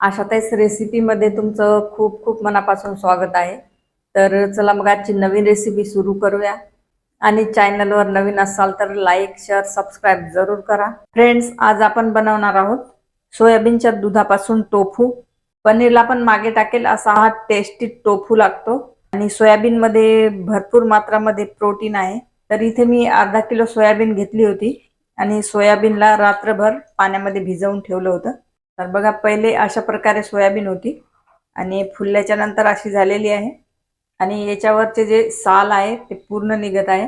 आशाताईच रेसिपीमध्ये तुमचं खूप खूप मनापासून स्वागत आहे. तर चला मग आजची नवीन रेसिपी सुरू करूया. आणि चॅनलवर नवीन असाल तर लाईक शेअर सबस्क्राईब जरूर करा. फ्रेंड्स आज आपण बनवणार आहोत सोयाबीनच्या दुधापासून टोफू. पनीरला पण मागे टाकेल असा हा टेस्टी टोफू लागतो. आणि सोयाबीनमध्ये भरपूर मात्रामध्ये प्रोटीन आहे. तर इथे मी अर्धा किलो सोयाबीन घेतली होती. आणि सोयाबीनला रात्रभर पाण्यामध्ये भिजवून ठेवलं होतं. तर बघा पहिले अशा प्रकारे सोयाबीन होती आणि फुलल्याच्या नंतर अशी झालेली आहे. आणि याच्यावरचे जे साल आहे ते पूर्ण निघत आहे.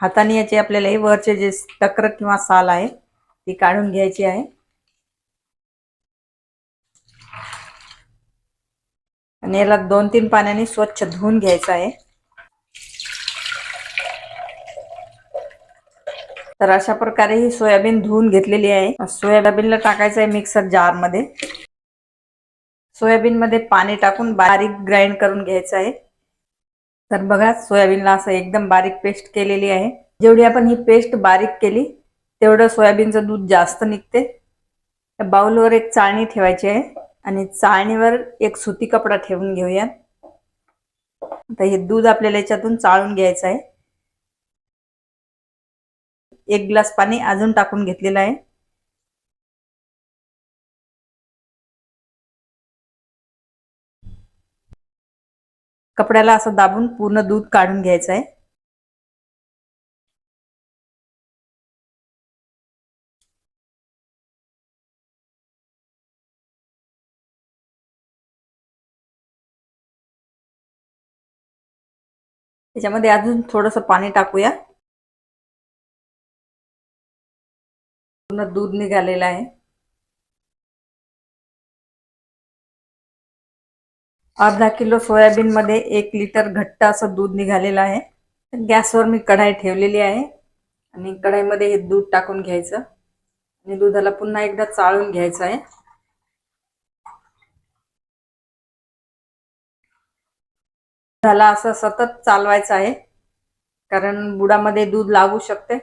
हाताने याचे आपल्याला हे वरचे जे टक्र किंवा साल आहे ती काढून घ्यायची आहे. आणि याला दोन तीन पाण्याने स्वच्छ धुवून घ्यायचं आहे. तर अशा प्रकारे ही सोयाबीन धुवून घेतलेली आहे. सोयाबीनला टाकायचं आहे मिक्सर जारमध्ये. सोयाबीन मध्ये पाणी टाकून बारीक ग्राइंड करून घ्यायचं आहे. तर बघा सोयाबीनला असं एकदम बारीक पेस्ट केलेली आहे. जेवढी आपण ही पेस्ट बारीक केली तेवढं सोयाबीनचं दूध जास्त निघते. त्या बाउलवर एक चाळणी ठेवायची आहे आणि चाळणीवर एक सुती कपडा ठेवून घेऊया आता हे दूध आपल्याला याच्यातून चाळून घ्यायचं आहे. एक ग्लास पाणी अजून टाकून घेतलेलं आहे. कपड्याला असं दाबून पूर्ण दूध काढून घ्यायचं आहे. त्याच्यामध्ये अजून थोडंसं पाणी टाकूया. पूर्ण दूध निघालेलं आहे. अर्धा किलो सोयाबीन मध्ये एक लिटर घट्ट असं दूध निघालेलं आहे. गॅसवर मी कढाई ठेवलेली आहे आणि कढाईमध्ये हे दूध टाकून घ्यायचं. आणि दुधाला पुन्हा एकदा चाळून घ्यायचं आहे. दुधाला असं सतत चालवायचं आहे कारण बुडामध्ये दूध लागू शकते.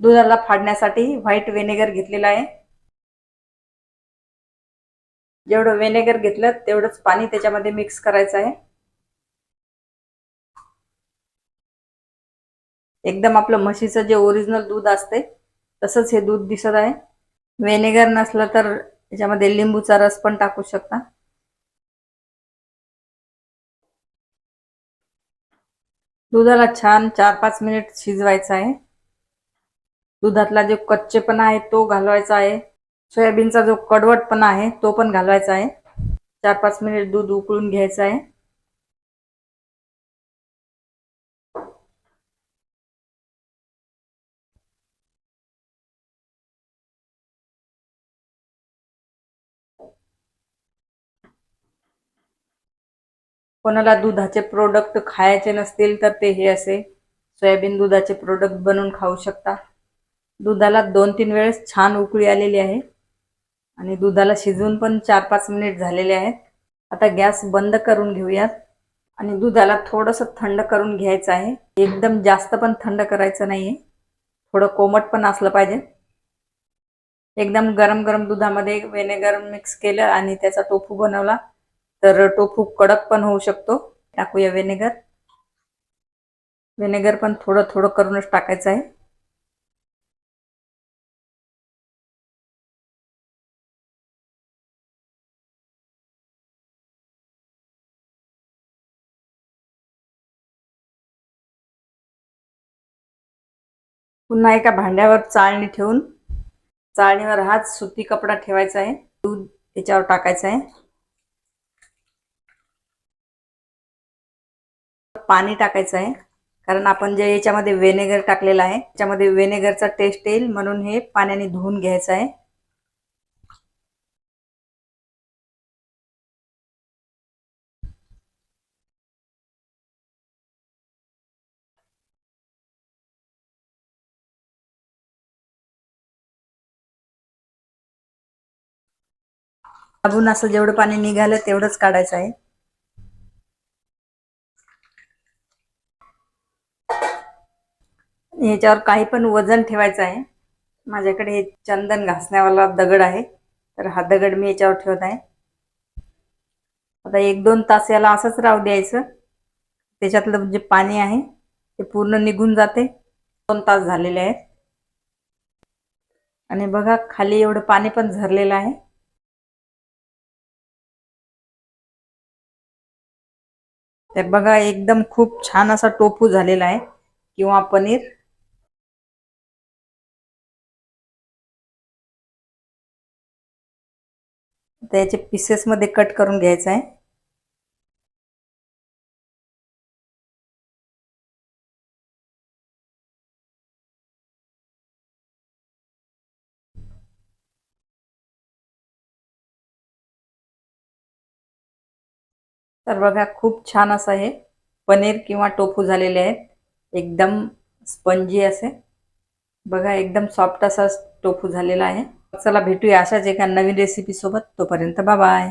दुधाला फाडण्यासाठी व्हाईट व्हिनेगर घेतलेला आहे. जेवढं व्हिनेगर घेतलं तेवढंच पाणी त्याच्यामध्ये मिक्स करायचं आहे. एकदम आपलं म्हशीचं जे ओरिजिनल दूध असते तसंच हे दूध दिसत आहे. व्हिनेगर नसलं तर त्याच्यामध्ये लिंबूचा रस पण टाकू शकता. दुधाला छान चार पाच मिनिट शिजवायचं आहे. दुधातला जो कच्चेपणा आहे तो घालवायचा आहे. सोयाबीनचा जो कडवटपणा आहे तो पण घालवायचा आहे. चार पाच मिनिट दूध उकळून घ्यायचं आहे. कोणाला दुधाचे प्रोडक्ट खायचे नसतील तर ते हे असे सोयाबीन दुधाचे प्रोडक्ट बनवून खाऊ शकता. दुधाला दोन तीन वेळेस छान उकळी आलेली आहे. आणि दुधाला शिजवून पण चार पाच मिनिट झालेले आहेत. आता गॅस बंद करून घेऊयात. आणि दुधाला थोडंसं थंड करून घ्यायचं आहे. एकदम जास्त पण थंड करायचं नाही आहे थोडं कोमट पण असलं पाहिजे. एकदम गरम गरम दुधामध्ये व्हिनेगर मिक्स केलं आणि त्याचा टोफू बनवला तर टोफू कडक पण होऊ शकतो. टाकूया व्हिनेगर. व्हिनेगर पण थोडं थोडं करूनच टाकायचं आहे. पुन्हा एका भांड्यावर चाळणी ठेवून चाळणीवर हाच सुती कपडा ठेवायचा आहे. दूध याच्यावर टाकायचं आहे. पाणी टाकायचं आहे. कारण आपण जे याच्यामध्ये व्हिनेगर टाकलेलं आहे त्याच्यामध्ये व्हेनेगरचा टेस्ट येईल म्हणून हे पाण्याने धुवून घ्यायचं आहे. अजून असं जेवढं पाणी निघालं तेवढंच काढायचं आहे. याच्यावर काही पण वजन ठेवायचं आहे. माझ्याकडे हे चंदन घासण्यावाला दगड आहे. तर हा दगड मी याच्यावर ठेवत आहे. आता एक दोन तास याला असंच राहू द्यायचं. त्याच्यातलं जे पाणी आहे ते पूर्ण निघून जाते. दोन तास झालेले आहेत. आणि बघा खाली एवढं पाणी पण झरलेलं आहे. तर बघा एकदम खूप छान असा टोफू झालेला आहे. किंवा पनीर. त्याचे पीसेस मध्ये कट करून घ्यायचं आहे. तर बघा खूप छान असं हे पनीर किंवा टोफू झालेले आहेत. एकदम स्पंजी असे. बघा एकदम सॉफ्ट असा टोफू झालेला आहे. चला भेटूया अशाच एका नवीन रेसिपी सोबत. तोपर्यंत बाय